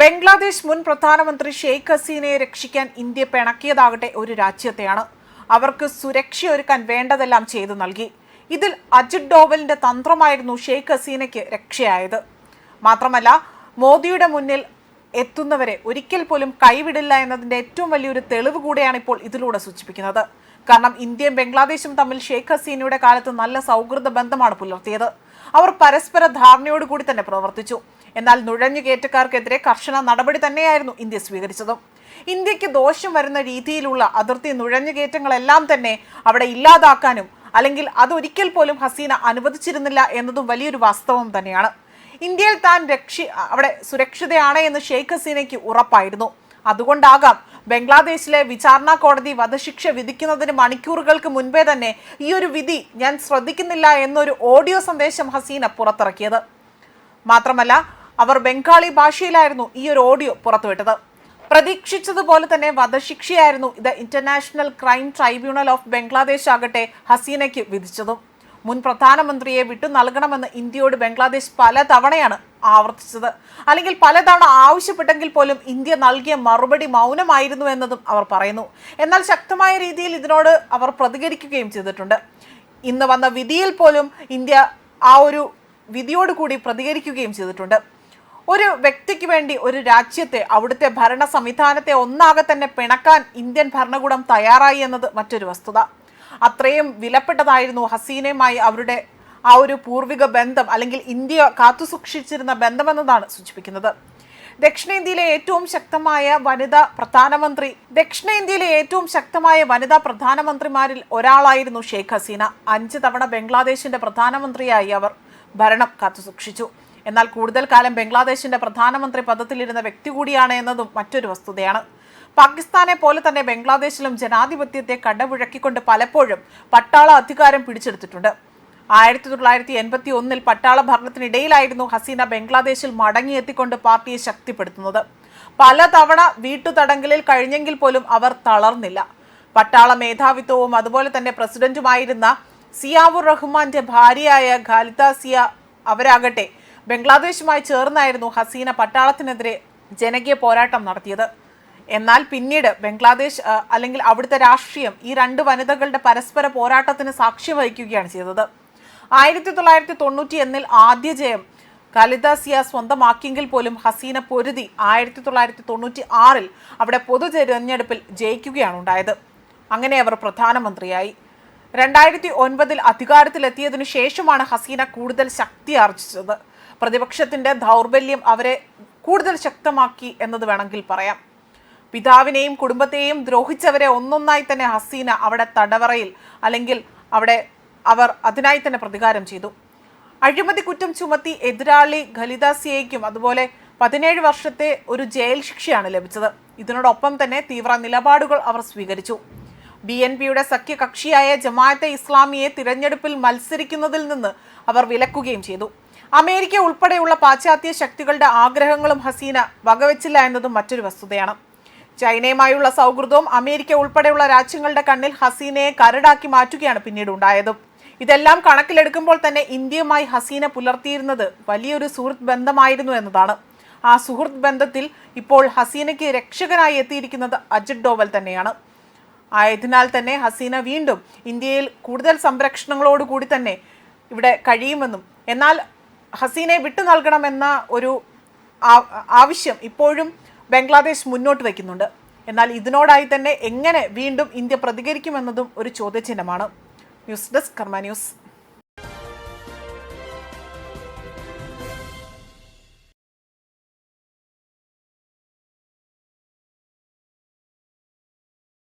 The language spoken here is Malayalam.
ബംഗ്ലാദേശ് മുൻ പ്രധാനമന്ത്രി ഷെയ്ഖ് ഹസീനയെ രക്ഷിക്കാൻ ഇന്ത്യ പിണക്കിയതാകട്ടെ ഒരു രാജ്യത്തെയാണ്. അവർക്ക് സുരക്ഷയൊരുക്കാൻ വേണ്ടതെല്ലാം ചെയ്തു നൽകി. ഇതിൽ അജിത് ഡോവലിന്റെ തന്ത്രമായിരുന്നു ഷെയ്ഖ് ഹസീനയ്ക്ക് രക്ഷയായത്. മാത്രമല്ല മോദിയുടെ മുന്നിൽ എത്തുന്നവരെ ഒരിക്കൽ പോലും കൈവിടില്ല എന്നതിന്റെ ഏറ്റവും വലിയൊരു തെളിവ് കൂടെയാണ് ഇപ്പോൾ ഇതിലൂടെ സൂചിപ്പിക്കുന്നത്. കാരണം ഇന്ത്യയും ബംഗ്ലാദേശും തമ്മിൽ ഷെയ്ഖ് ഹസീനയുടെ കാലത്ത് നല്ല സൗഹൃദ ബന്ധമാണ് പുലർത്തിയത്. അവർ പരസ്പര ധാരണയോടുകൂടി തന്നെ പ്രവർത്തിച്ചു. എന്നാൽ നുഴഞ്ഞുകയറ്റക്കാർക്കെതിരെ കർശന നടപടി തന്നെയായിരുന്നു ഇന്ത്യ സ്വീകരിച്ചതും. ഇന്ത്യയ്ക്ക് ദോഷം വരുന്ന രീതിയിലുള്ള അതിർത്തി നുഴഞ്ഞുകയറ്റങ്ങളെല്ലാം തന്നെ അവിടെ ഇല്ലാതാക്കാനും അല്ലെങ്കിൽ അതൊരിക്കൽ പോലും ഹസീന അനുവദിച്ചിരുന്നില്ല എന്നതും വലിയൊരു വാസ്തവം തന്നെയാണ്. ഇന്ത്യയിൽ താൻ രക്ഷി അവിടെ സുരക്ഷിതയാണ് എന്ന് ഷെയ്ഖ് ഹസീനയ്ക്ക് ഉറപ്പായിരുന്നു. അതുകൊണ്ടാകാം ബംഗ്ലാദേശിലെ വിചാരണ കോടതി വധശിക്ഷ വിധിക്കുന്നതിന് മണിക്കൂറുകൾക്ക് മുൻപേ തന്നെ ഈ ഒരു വിധി ഞാൻ ശ്രദ്ധിക്കുന്നില്ല എന്നൊരു ഓഡിയോ സന്ദേശം ഹസീന പുറത്തിറക്കിയത്. മാത്രമല്ല അവർ ബംഗാളി ഭാഷയിലായിരുന്നു ഈ ഒരു ഓഡിയോ പുറത്തുവിട്ടത്. പ്രതീക്ഷിച്ചതുപോലെ തന്നെ വധശിക്ഷയായിരുന്നു ഇത് International Crime Tribunal of Bangladesh ആകട്ടെ ഹസീനയ്ക്ക് വിധിച്ചതും. മുൻ പ്രധാനമന്ത്രിയെ വിട്ടു നൽകണമെന്ന് ഇന്ത്യയോട് ബംഗ്ലാദേശ് പലതവണയാണ് ആവർത്തിച്ചത്. അല്ലെങ്കിൽ പലതവണ ആവശ്യപ്പെട്ടെങ്കിൽ പോലും ഇന്ത്യ നൽകിയ മറുപടി മൗനമായിരുന്നു എന്നതും അവർ പറയുന്നു. എന്നാൽ ശക്തമായ രീതിയിൽ ഇതിനോട് അവർ പ്രതികരിക്കുകയും ചെയ്തിട്ടുണ്ട്. ഇന്ന് വന്ന വിധിയിൽ പോലും ഇന്ത്യ ആ ഒരു വിധിയോടുകൂടി പ്രതികരിക്കുകയും ചെയ്തിട്ടുണ്ട്. ഒരു വ്യക്തിക്ക് വേണ്ടി ഒരു രാജ്യത്തെ അവിടുത്തെ ഭരണ സംവിധാനത്തെ ഒന്നാകെ തന്നെ പിണക്കാൻ ഇന്ത്യൻ ഭരണകൂടം തയ്യാറായി എന്നത് മറ്റൊരു വസ്തുത. അത്രയും വിലപ്പെട്ടതായിരുന്നു ഹസീനയുമായി അവരുടെ ആ ഒരു പൂർവിക ബന്ധം അല്ലെങ്കിൽ ഇന്ത്യ കാത്തുസൂക്ഷിച്ചിരുന്ന ബന്ധമെന്നതാണ് സൂചിപ്പിക്കുന്നത്. ദക്ഷിണേന്ത്യയിലെ ഏറ്റവും ശക്തമായ വനിതാ പ്രധാനമന്ത്രി ദക്ഷിണേന്ത്യയിലെ ഏറ്റവും ശക്തമായ വനിതാ പ്രധാനമന്ത്രിമാരിൽ ഒരാളായിരുന്നു ഷെയ്ഖ് ഹസീന. അഞ്ച് തവണ ബംഗ്ലാദേശിന്റെ പ്രധാനമന്ത്രിയായി അവർ ഭരണം കാത്തുസൂക്ഷിച്ചു എന്നാൽ കൂടുതൽ കാലം ബംഗ്ലാദേശിന്റെ പ്രധാനമന്ത്രി പദത്തിലിരുന്ന വ്യക്തി കൂടിയാണ് എന്നതും മറ്റൊരു വസ്തുതയാണ്. പാകിസ്ഥാനെ പോലെ തന്നെ ബംഗ്ലാദേശിലും ജനാധിപത്യത്തെ കടപുഴക്കിക്കൊണ്ട് പലപ്പോഴും പട്ടാള അധികാരം പിടിച്ചെടുത്തിട്ടുണ്ട്. ആയിരത്തി തൊള്ളായിരത്തി എൺപത്തി ഒന്നിൽ പട്ടാള ഭരണത്തിനിടയിലായിരുന്നു ഹസീന ബംഗ്ലാദേശിൽ മടങ്ങിയെത്തിക്കൊണ്ട് പാർട്ടിയെ ശക്തിപ്പെടുത്തുന്നത്. പലതവണ വീട്ടുതടങ്കലിൽ കഴിഞ്ഞെങ്കിൽ പോലും അവർ തളർന്നില്ല. പട്ടാള മേധാവിത്വവും അതുപോലെ തന്നെ പ്രസിഡന്റുമായിരുന്ന സിയാവുർ റഹ്മാന്റെ ഭാര്യയായ ഖാലിദ സിയ അവരാകട്ടെ ബംഗ്ലാദേശുമായി ചേർന്നായിരുന്നു ഹസീന പട്ടാളത്തിനെതിരെ ജനകീയ പോരാട്ടം നടത്തിയത്. എന്നാൽ പിന്നീട് ബംഗ്ലാദേശ് അല്ലെങ്കിൽ അവിടുത്തെ രാഷ്ട്രീയം ഈ രണ്ട് വനിതകളുടെ പരസ്പര പോരാട്ടത്തിന് സാക്ഷ്യം വഹിക്കുകയാണ് ചെയ്തത്. ആയിരത്തി തൊള്ളായിരത്തി തൊണ്ണൂറ്റി എന്നിൽ ആദ്യ ജയം കലിത സിയ സ്വന്തമാക്കിയെങ്കിൽ പോലും ഹസീന പൊരുതി ആയിരത്തി തൊള്ളായിരത്തി തൊണ്ണൂറ്റി ആറിൽ അവിടെ പൊതു തിരഞ്ഞെടുപ്പിൽ ജയിക്കുകയാണ് ഉണ്ടായത്. അങ്ങനെ അവർ പ്രധാനമന്ത്രിയായി. രണ്ടായിരത്തി ഒൻപതിൽ അധികാരത്തിലെത്തിയതിനു ശേഷമാണ് ഹസീന കൂടുതൽ ശക്തി ആർജിച്ചത്. പ്രതിപക്ഷത്തിന്റെ ദൗർബല്യം അവരെ കൂടുതൽ ശക്തമാക്കി എന്നത് വേണമെങ്കിൽ പറയാം. പിതാവിനെയും കുടുംബത്തെയും ദ്രോഹിച്ചവരെ ഒന്നൊന്നായി തന്നെ ഹസീന അവിടെ തടവറയിൽ അല്ലെങ്കിൽ അവിടെ അവർ അതിനായി തന്നെ പ്രതികാരം ചെയ്തു. അഴിമതി കുറ്റം ചുമത്തി എതിരാളി ഖലിദാസിയയ്ക്കും അതുപോലെ പതിനേഴ് വർഷത്തെ ഒരു ജയിൽ ശിക്ഷയാണ് ലഭിച്ചത്. ഇതിനോടൊപ്പം തന്നെ തീവ്ര നിലപാടുകൾ അവർ സ്വീകരിച്ചു. ബി എൻ പിയുടെ സഖ്യകക്ഷിയായ ജമാഅത്തെ ഇസ്ലാമിയെ തിരഞ്ഞെടുപ്പിൽ മത്സരിക്കുന്നതിൽ നിന്ന് അവർ വിലക്കുകയും ചെയ്തു. അമേരിക്ക ഉൾപ്പെടെയുള്ള പാശ്ചാത്യ ശക്തികളുടെ ആഗ്രഹങ്ങളും ഹസീന വകവെച്ചില്ല എന്നതും മറ്റൊരു വസ്തുതയാണ്. ചൈനയുമായുള്ള സൗഹൃദവും അമേരിക്ക ഉൾപ്പെടെയുള്ള രാജ്യങ്ങളുടെ കണ്ണിൽ ഹസീനയെ കരടാക്കി മാറ്റുകയാണ് പിന്നീട് ഉണ്ടായതും. ഇതെല്ലാം കണക്കിലെടുക്കുമ്പോൾ തന്നെ ഇന്ത്യയുമായി ഹസീന പുലർത്തിയിരുന്നത് വലിയൊരു സുഹൃത്ത് ബന്ധമായിരുന്നു എന്നതാണ്. ആ സുഹൃത്ത് ബന്ധത്തിൽ ഇപ്പോൾ ഹസീനയ്ക്ക് രക്ഷകനായി എത്തിയിരിക്കുന്നത് അജിത് ഡോവൽ തന്നെയാണ്. ആയതിനാൽ തന്നെ ഹസീന വീണ്ടും ഇന്ത്യയിൽ കൂടുതൽ സംരക്ഷണങ്ങളോടുകൂടി തന്നെ ഇവിടെ കഴിയുമെന്നും എന്നാൽ ഹസീനയെ വിട്ടു നൽകണമെന്ന ഒരു ആവശ്യം ഇപ്പോഴും ബംഗ്ലാദേശ് മുന്നോട്ട് വയ്ക്കുന്നുണ്ട് എന്നാൽ ഇതിനോടായി തന്നെ എങ്ങനെ വീണ്ടും ഇന്ത്യ പ്രതികരിക്കുമെന്നതും ഒരു ചോദ്യചിഹ്നമാണ്. News desk Karma news.